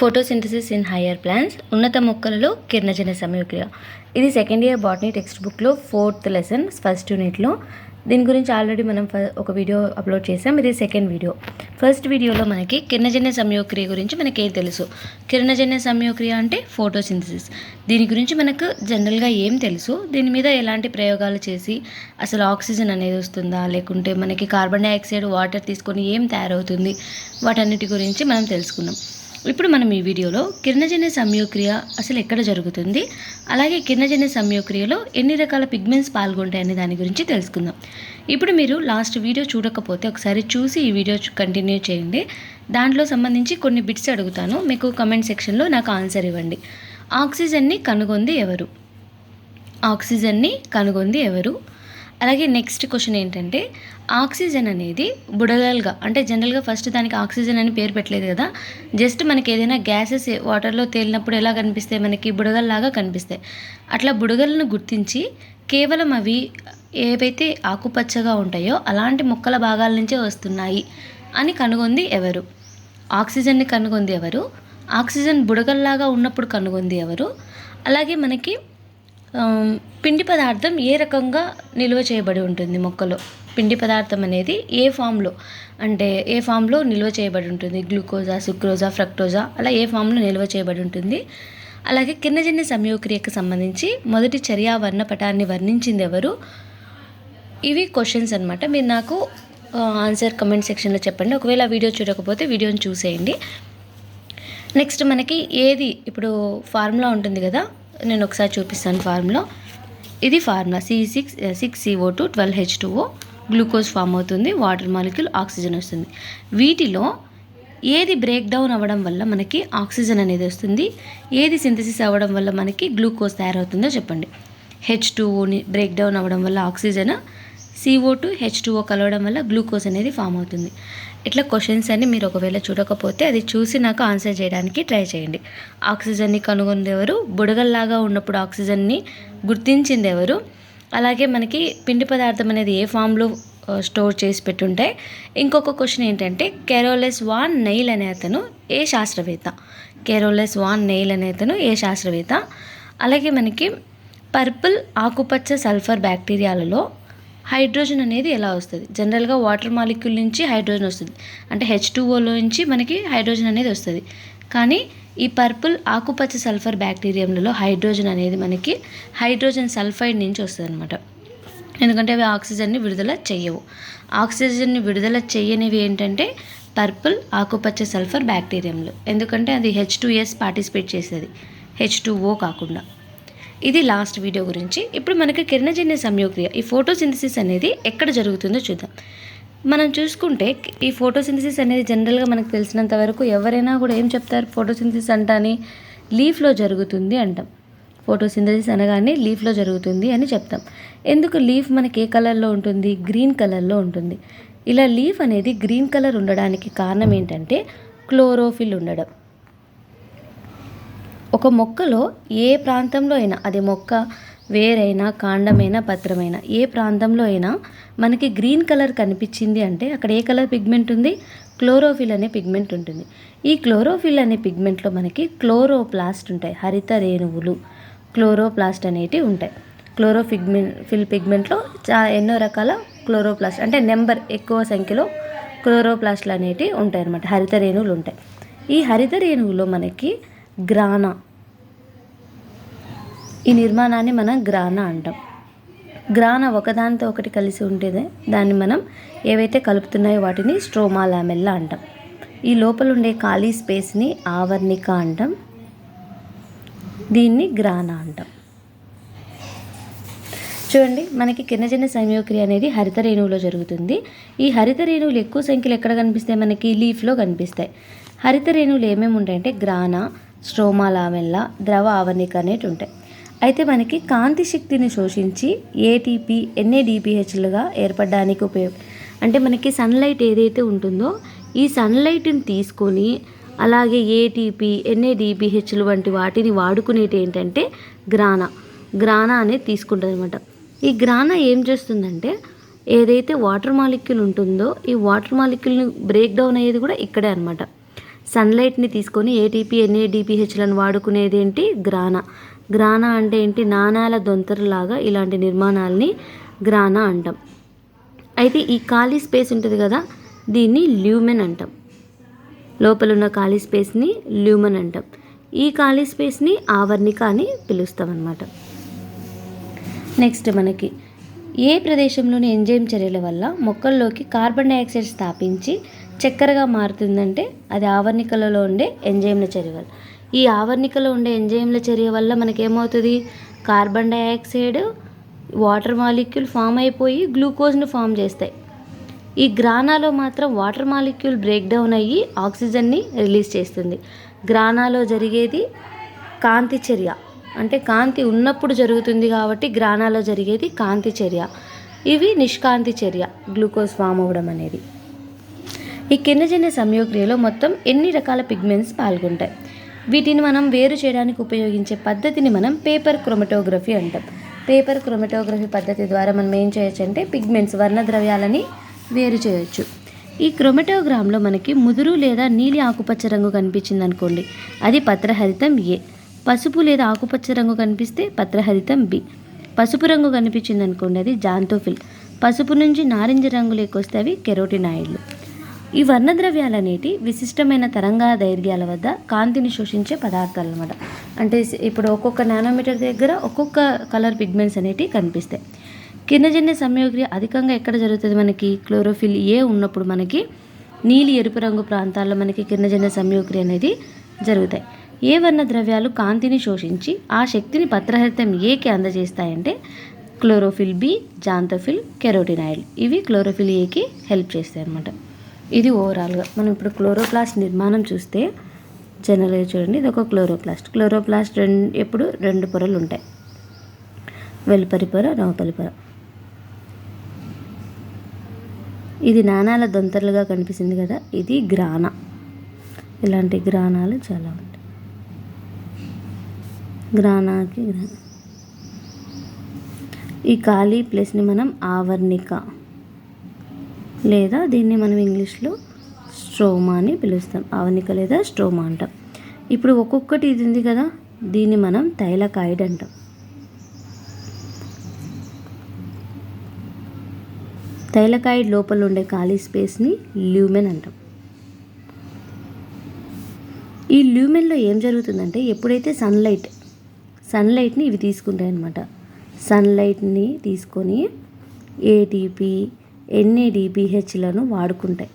Photosynthesis in higher plants ఉన్నత మొక్కలలో కిరణజన సమయక్రియ. ఇది సెకండ్ ఇయర్ బాటనీ టెక్స్ట్ బుక్లో ఫోర్త్ లెసన్ ఫస్ట్ యూనిట్లో దీని గురించి ఆల్రెడీ మనం ఫ- ఒక వీడియో అప్లోడ్ చేసాం ఇది సెకండ్ వీడియో ఫస్ట్ వీడియోలో మనకి కిరణజన్య సంయోక్రియ గురించి మనకి ఏం తెలుసు? కిరణజన్య సంయోక్రియ అంటే ఫోటోసింథసిస్ దీని గురించి మనకు జనరల్గా ఏం తెలుసు? దీని మీద ఎలాంటి ప్రయోగాలు చేసి అసలు ఆక్సిజన్ అనేది వస్తుందా? లేకుంటే మనకి కార్బన్ డైఆక్సైడ్ వాటర్ తీసుకొని ఏం తయారవుతుంది? వాటన్నిటి గురించి మనం తెలుసుకున్నాం ఇప్పుడు మనం ఈ వీడియోలో కిరణజన్య సంయోక్రియ అసలు ఎక్కడ జరుగుతుంది? అలాగే కిరణజన్య సంయోక్రియలో ఎన్ని రకాల పిగ్మెంట్స్ పాల్గొంటాయనే దాని గురించి తెలుసుకుందాం. ఇప్పుడు మీరు లాస్ట్ వీడియో చూడకపోతే ఒకసారి చూసి ఈ వీడియో కంటిన్యూ చేయండి. దాంట్లో సంబంధించి కొన్ని బిట్స్ అడుగుతాను. మీకు కమెంట్ సెక్షన్లో నాకు ఆన్సర్ ఇవ్వండి. ఆక్సిజన్ని కనుగొంది ఎవరు? ఆక్సిజన్ని కనుగొంది ఎవరు? అలాగే నెక్స్ట్ క్వశ్చన్ ఏంటంటే ఆక్సిజన్ అనేది బుడగలుగా అంటే జనరల్గా ఫస్ట్ దానికి ఆక్సిజన్ అని పేరు పెట్టలేదు కదా జస్ట్ మనకి ఏదైనా గ్యాసెస్ వాటర్లో తేలినప్పుడు ఎలా కనిపిస్తాయి? మనకి బుడగల్లాగా కనిపిస్తాయి. అట్లా బుడగలను గుర్తించి కేవలం అవి ఏవైతే ఆకుపచ్చగా ఉంటాయో అలాంటి మొక్కల భాగాల నుంచే వస్తున్నాయి అని కనుగొంది ఎవరు? ఆక్సిజన్ని కనుగొంది ఎవరు? ఆక్సిజన్ బుడగల్లాగా ఉన్నప్పుడు కనుగొంది ఎవరు? అలాగే మనకి పిండి పదార్థం ఏ రకంగా నిల్వ చేయబడి ఉంటుంది మొక్కలో? పిండి పదార్థం అనేది ఏ ఫామ్లో? అంటే ఏ ఫామ్లో నిల్వ చేయబడి ఉంటుంది? గ్లూకోజా సుక్రోజా ఫ్రక్టోజా అలా ఏ ఫామ్లో నిల్వ చేయబడి ఉంటుంది? అలాగే కిన్నజన్య సంయోక్రియకు సంబంధించి మొదటి చర్యా వర్ణపటాన్ని వర్ణించింది ఎవరు? ఇవి క్వశ్చన్స్ అనమాట మీరు నాకు ఆన్సర్ కమెంట్ సెక్షన్లో చెప్పండి. ఒకవేళ వీడియో చూడకపోతే వీడియోని చూసేయండి. నెక్స్ట్ మనకి ఏది? ఇప్పుడు ఫార్ములా ఉంటుంది కదా. నేను ఒకసారి చూపిస్తాను ఫార్ములా. ఇది formula. C six six CO two twelve H two O glucose form అవుతుంది వాటర్ మాలిక్యూల్ ఆక్సిజన్ వస్తుంది. వీటిలో ఏది బ్రేక్ డౌన్ అవ్వడం వల్ల మనకి ఆక్సిజన్ అనేది వస్తుంది? ఏది సింథసిస్ అవ్వడం వల్ల మనకి గ్లూకోజ్ తయారవుతుందో చెప్పండి. హెచ్ టూఓని బ్రేక్ డౌన్ అవ్వడం వల్ల oxygen CO two H two O కలవడం వల్ల గ్లూకోజ్ అనేది ఫామ్ అవుతుంది. ఇట్లా క్వశ్చన్స్ అన్ని మీరు ఒకవేళ చూడకపోతే అది చూసి నాకు ఆన్సర్ చేయడానికి ట్రై చేయండి. ఆక్సిజన్ని కనుగొంది ఎవరు బుడగల్లాగా ఉన్నప్పుడు ఆక్సిజన్ని గుర్తించింది ఎవరు అలాగే మనకి పిండి పదార్థం అనేది ఏ ఫామ్లో స్టోర్ చేసి పెట్టుంటాయి ఇంకొక క్వశ్చన్ ఏంటంటే కెరోలెస్ వాన్ నెయిల్ అనే అతను ఏ శాస్త్రవేత్త? కెరోలెస్ వాన్ నెయిల్ అనే అతను ఏ శాస్త్రవేత్త? అలాగే మనకి పర్పుల్ ఆకుపచ్చ సల్ఫర్ బ్యాక్టీరియాలలో హైడ్రోజన్ అనేది ఎలా వస్తుంది? జనరల్గా వాటర్ మాలిక్యూల్ నుంచి హైడ్రోజన్ వస్తుంది. అంటే హెచ్ టూఓలో నుంచి మనకి హైడ్రోజన్ అనేది వస్తుంది. కానీ ఈ పర్పుల్ ఆకుపచ్చ సల్ఫర్ బ్యాక్టీరియంలలో హైడ్రోజన్ అనేది మనకి హైడ్రోజన్ సల్ఫైడ్ నుంచి వస్తుంది అనమాట ఎందుకంటే అవి ఆక్సిజన్ని విడుదల చేయవు ఆక్సిజన్ని విడుదల చేయనివి ఏంటంటే పర్పుల్ ఆకుపచ్చ సల్ఫర్ బ్యాక్టీరియంలు. ఎందుకంటే అది హెచ్ టూ ఎస్ పార్టిసిపేట్ చేసేది. హెచ్ టూ ఓ కాకుండా. ఇది లాస్ట్ వీడియో గురించి. ఇప్పుడు మనకి కిరణజన్య సంయోక్రియ ఈ ఫోటోసింథసిస్ అనేది ఎక్కడ జరుగుతుందో చూద్దాం. మనం చూసుకుంటే ఈ ఫోటోసింథసిస్ అనేది జనరల్గా మనకు తెలిసినంత వరకు ఎవరైనా కూడా ఏం చెప్తారు? ఫోటోసింథసిస్ అంట అని లీఫ్లో జరుగుతుంది అంటాం. ఫోటోసింథసిస్ అనగానే లీఫ్లో జరుగుతుంది అని చెప్తాం. ఎందుకు? లీఫ్ మనకి ఏ కలర్లో ఉంటుంది? గ్రీన్ కలర్లో ఉంటుంది. ఇలా లీఫ్ అనేది గ్రీన్ కలర్ ఉండడానికి కారణం ఏంటంటే క్లోరోఫిల్ ఉండడం. ఒక మొక్కలో ఏ ప్రాంతంలో అయినా అది మొక్క వేరైనా కాండమైనా పత్రమైనా ఏ ప్రాంతంలో అయినా మనకి గ్రీన్ కలర్ కనిపించింది అంటే అక్కడ ఏ కలర్ పిగ్మెంట్ ఉంది? క్లోరోఫిల్ అనే పిగ్మెంట్ ఉంటుంది. ఈ క్లోరోఫిల్ అనే పిగ్మెంట్లో మనకి క్లోరోప్లాస్ట్ ఉంటాయి హరిత రేణువులు. క్లోరోప్లాస్ట్ అనేటివి ఉంటాయి. క్లోరోఫిగ్మెంట్ ఫిల్ పిగ్మెంట్లో చా ఎన్నో రకాల క్లోరోప్లాస్ట్ అంటే నెంబర్ ఎక్కువ సంఖ్యలో క్లోరోప్లాస్ట్లు అనేటివి ఉంటాయి అన్నమాట హరిత రేణువులు ఉంటాయి. ఈ హరిత రేణువులో మనకి గ్రానా ఈ నిర్మాణాన్ని మనం గ్రానా అంటాం. గ్రాన ఒకదానితో ఒకటి కలిసి ఉంటేనే దాన్ని మనం ఏవైతే కలుపుతున్నాయో వాటిని స్ట్రోమా లామెల్లా అంటాం. ఈ లోపల ఉండే ఖాళీ స్పేస్ని ఆవర్ణిక అంటాం. దీన్ని గ్రానా అంటాం. చూడండి మనకి కిరణజన్య సంయోక్రియ అనేది హరిత రేణువులో జరుగుతుంది. ఈ హరిత రేణువులు ఎక్కువ సంఖ్యలో ఎక్కడ కనిపిస్తాయి? మనకి లీఫ్లో కనిపిస్తాయి. హరిత రేణువులు ఏమేమి ఉంటాయంటే గ్రాన స్ట్రోమాలామెల్లా ద్రవ ఆవరణిక అనేటి ఉంటాయి అయితే మనకి కాంతి శక్తిని శోషించి ఏటీపీ ఎన్ఏడిపిహెచ్లుగా ఏర్పడడానికి ఉపయోగ అంటే మనకి సన్లైట్ ఏదైతే ఉంటుందో ఈ సన్లైట్ని తీసుకొని అలాగే ఏటీపీ ఎన్ఏడిపిహెచ్లు వంటి వాటిని వాడుకునేటి ఏంటంటే గ్రాన. గ్రాన అనేది తీసుకుంటుంది అనమాట ఈ గ్రాన ఏం చేస్తుందంటే ఏదైతే వాటర్ మాలిక్యూల్ ఉంటుందో ఈ వాటర్ మాలిక్యూల్ని బ్రేక్ డౌన్ అయ్యేది కూడా ఇక్కడే అనమాట సన్లైట్ని తీసుకొని ఏటీపీ ఎన్ఏడిపిహెచ్లను వాడుకునేదేంటి? గ్రాన. గ్రాన అంటే ఏంటి? నాణాల దొంతరలాగా ఇలాంటి నిర్మాణాలని గ్రాన అంటాం. అయితే ఈ ఖాళీ స్పేస్ ఉంటుంది కదా దీన్ని ల్యూమెన్ అంటాం. లోపల ఉన్న ఖాళీ స్పేస్ని ల్యూమన్ అంటాం. ఈ ఖాళీ స్పేస్ని ఆవర్ణిక అని పిలుస్తామన్నమాట. నెక్స్ట్ మనకి ఏ ప్రదేశంలోని ఎంజైమ్ చర్యల వల్ల మొక్కల్లోకి కార్బన్ డైఆక్సైడ్ స్థాపించి చక్కెరగా మారుతుందంటే అది ఆవర్ణికలలో ఉండే ఎంజైమ్ల చర్య వల్ల ఈ ఆవర్ణికలో ఉండే ఎంజైమ్ల చర్య వల్ల మనకేమవుతుంది? Carbon dioxide water molecule form అయిపోయి గ్లూకోజ్ను ఫామ్ చేస్తాయి. ఈ గ్రానాలో మాత్రం వాటర్ మాలిక్యూల్ బ్రేక్ డౌన్ అయ్యి ఆక్సిజన్ని రిలీజ్ చేస్తుంది. గ్రానాలో జరిగేది కాంతి చర్య. అంటే కాంతి ఉన్నప్పుడు జరుగుతుంది కాబట్టి గ్రానాలో జరిగేది కాంతి చర్య. ఇవి నిష్కాంతి చర్య గ్లూకోజ్ ఫామ్ అవ్వడం అనేది. ఈ కిన్నజన్య సంయోక్రియలో మొత్తం ఎన్ని రకాల పిగ్మెంట్స్ పాల్గొంటాయి? వీటిని మనం వేరు చేయడానికి ఉపయోగించే పద్ధతిని మనం పేపర్ క్రోమటోగ్రఫీ అంటాం. పేపర్ క్రోమటోగ్రఫీ పద్ధతి ద్వారా మనం ఏం చేయొచ్చు అంటే పిగ్మెంట్స్ వర్ణద్రవ్యాలని వేరు చేయొచ్చు. ఈ క్రోమటోగ్రామ్లో మనకి ముదురు లేదా నీలి ఆకుపచ్చ రంగు కనిపించింది అనుకోండి అది పత్రహరితం ఏ. పసుపు లేదా ఆకుపచ్చ రంగు కనిపిస్తే పత్రహరితం బి. పసుపు రంగు కనిపించింది అనుకోండి అది జాంతోఫిల్. పసుపు నుంచి నారింజ రంగులోకి వస్తే అవి కెరోటినాయిడ్లు. ఈ వర్ణద్రవ్యాలు అనేటి విశిష్టమైన తరంగా దైర్ఘ్యాల వద్ద కాంతిని శోషించే పదార్థాలు అనమాట అంటే ఇప్పుడు ఒక్కొక్క నానోమీటర్ దగ్గర ఒక్కొక్క కలర్ పిగ్మెంట్స్ అనేటివి కనిపిస్తాయి. కిరణజన్య సంయోక్రియ అధికంగా ఎక్కడ జరుగుతుంది మనకి? క్లోరోఫిల్ ఏ ఉన్నప్పుడు మనకి నీలి ఎరుపు రంగు ప్రాంతాల్లో మనకి కిరణజన్య సంయోక్రియ అనేది జరుగుతాయి. ఏ వర్ణ ద్రవ్యాలు కాంతిని శోషించి ఆ శక్తిని పత్రహరితం ఏకి అందజేస్తాయంటే క్లోరోఫిల్ బి జాంతోఫిల్ కెరోటినాయిల్ ఇవి క్లోరోఫిల్ ఏకి హెల్ప్ చేస్తాయి అన్నమాట ఇది ఓవరాల్గా మనం ఇప్పుడు క్లోరోప్లాస్ట్ నిర్మాణం చూస్తే జనరల్గా చూడండి ఇది ఒక క్లోరోప్లాస్ట్ క్లోరోప్లాస్ట్ రెండు ఎప్పుడు రెండు పొరలు ఉంటాయి. వెలుపరి పొర నవతలి పొర. ఇది నాణాల దొంతరలుగా కనిపిస్తుంది కదా ఇది గ్రాన ఇలాంటి గ్రానాలు చాలా ఉంటాయి. గ్రానాకి ఈ ఖాళీ ప్లేస్ని మనం ఆవర్ణిక లేదా దీన్ని మనం ఇంగ్లీష్లో స్ట్రోమా అని పిలుస్తాం. ఆవనిక లేదా స్ట్రోమా అంటాం. ఇప్పుడు ఒక్కొక్కటి ఇది ఉంది కదా దీన్ని మనం తైలకాయిడ్ అంటాం. తైలకాయిడ్ లోపల ఉండే ఖాళీ స్పేస్ని ల్యూమెన్ అంటాం. ఈ ల్యూమెన్లో ఏం జరుగుతుందంటే ఎప్పుడైతే సన్లైట్ సన్లైట్ని ఇవి తీసుకుంటాయి అన్నమాట సన్లైట్ని తీసుకొని ఏటీపీ ఎన్ఏడిపిహెచ్లను వాడుకుంటాయి.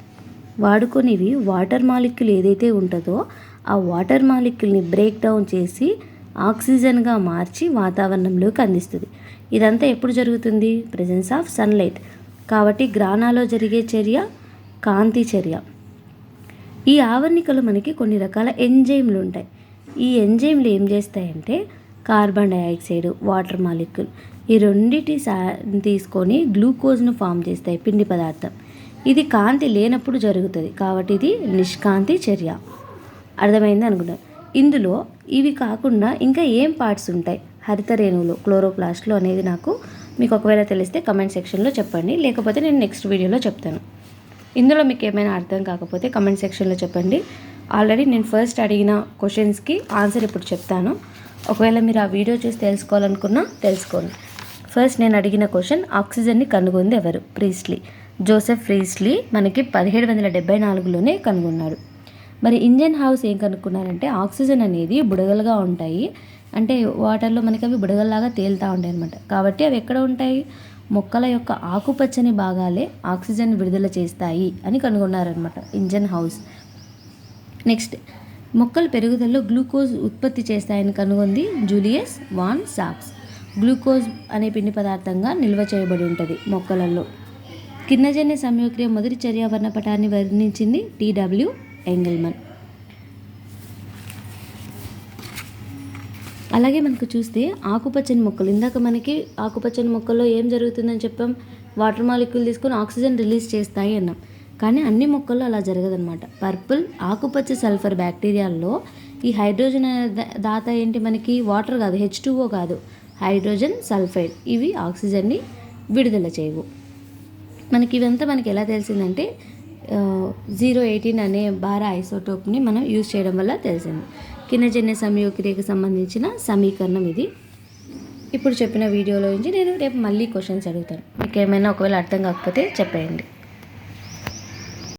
వాడుకునేవి వాటర్ మాలిక్యూల్ ఏదైతే ఉంటుందో ఆ వాటర్ మాలిక్యూల్ని బ్రేక్ డౌన్ చేసి ఆక్సిజన్గా మార్చి వాతావరణంలోకి అందిస్తుంది. ఇదంతా ఎప్పుడు జరుగుతుంది? Presence of sunlight. కాబట్టి గ్రానాలో జరిగే చర్య కాంతి చర్య. ఈ ఆవర్ణికలో మనకి కొన్ని రకాల ఎంజైమ్లు ఉంటాయి. ఈ ఎంజైమ్లు ఏం చేస్తాయంటే కార్బన్ డైఆక్సైడ్ వాటర్ మాలిక్యూల్. ఈ రెండింటి సా తీసుకొని గ్లూకోజ్ను ఫామ్ చేస్తాయి పిండి పదార్థం. ఇది కాంతి లేనప్పుడు జరుగుతుంది. కాబట్టి ఇది నిష్కాంతి చర్య. అర్థమైంది అనుకుంటా ఇందులో ఇవి కాకుండా ఇంకా ఏం పార్ట్స్ ఉంటాయి? హరిత రేణువులు క్లోరోప్లాస్ట్లో అనేది నాకు మీకు ఒకవేళ తెలిస్తే కమెంట్ సెక్షన్లో చెప్పండి. లేకపోతే నేను నెక్స్ట్ వీడియోలో చెప్తాను. ఇందులో మీకు ఏమైనా అర్థం కాకపోతే కమెంట్ సెక్షన్లో చెప్పండి. ఆల్రెడీ నేను ఫస్ట్ అడిగిన క్వశ్చన్స్కి ఆన్సర్ ఇప్పుడు చెప్తాను. ఒకవేళ మీరు ఆ వీడియో చూసి తెలుసుకోవాలనుకున్నా తెలుసుకోండి. ఫస్ట్ నేను అడిగిన క్వశ్చన్ ఆక్సిజన్ని కనుగొంది ఎవరు? ప్రీస్లీ జోసెఫ్ ప్రీస్లీ మనకి పదిహేడు వందల డెబ్బై నాలుగులోనే కనుగొన్నాడు. మరి ఇంజన్ హౌస్ ఏం కనుక్కున్నారంటే ఆక్సిజన్ అనేది బుడగలుగా ఉంటాయి. అంటే వాటర్లో మనకి అవి బుడగల్లాగా తేలుతూ ఉంటాయి అనమాట కాబట్టి అవి ఎక్కడ ఉంటాయి? మొక్కల యొక్క ఆకుపచ్చని భాగాలే ఆక్సిజన్ విడుదల చేస్తాయి అని కనుగొన్నారనమాట ఇంజన్ హౌస్ నెక్స్ట్ మొక్కల పెరుగుదలలో గ్లూకోజ్ ఉత్పత్తి చేస్తాయని కనుగొంది జూలియస్ వాన్ సాక్స్ గ్లూకోజ్ అనే పిండి పదార్థంగా నిల్వ చేయబడి ఉంటుంది మొక్కలలో. కిన్నజన్య సంయోక్రియ మొదటి చర్య పటాన్ని వర్ణించింది టీడబ్ల్యూ ఎంగిల్మన్. అలాగే మనకు చూస్తే ఆకుపచ్చని మొక్కలు. ఇందాక మనకి ఆకుపచ్చని మొక్కల్లో ఏం జరుగుతుందని చెప్పాం? వాటర్ మాలిక్యూల్ తీసుకొని ఆక్సిజన్ రిలీజ్ చేస్తాయి అన్నాం. కానీ అన్ని మొక్కల్లో అలా జరగదన్నమాట. పర్పుల్ ఆకుపచ్చ సల్ఫర్ బ్యాక్టీరియాల్లో ఈ హైడ్రోజన్ దా- దాత ఏంటి మనకి? వాటర్ కాదు హెచ్ కాదు. Hydrogen sulphide. ఇవి ఆక్సిజన్ని విడుదల చేయవు. మనకి ఇవంతా మనకి ఎలా తెలిసిందంటే జీరో ఎయిటీన్ అనే భార ఐసోటోప్ని మనం యూజ్ చేయడం వల్ల తెలిసింది. కిన్నజన్య సంయోక్రియకు సంబంధించిన సమీకరణం ఇది. ఇప్పుడు చెప్పిన వీడియోలో నుంచి నేను రేపు మళ్ళీ క్వశ్చన్స్ అడుగుతాను. మీకు ఏమైనా ఒకవేళ అర్థం కాకపోతే చెప్పేయండి.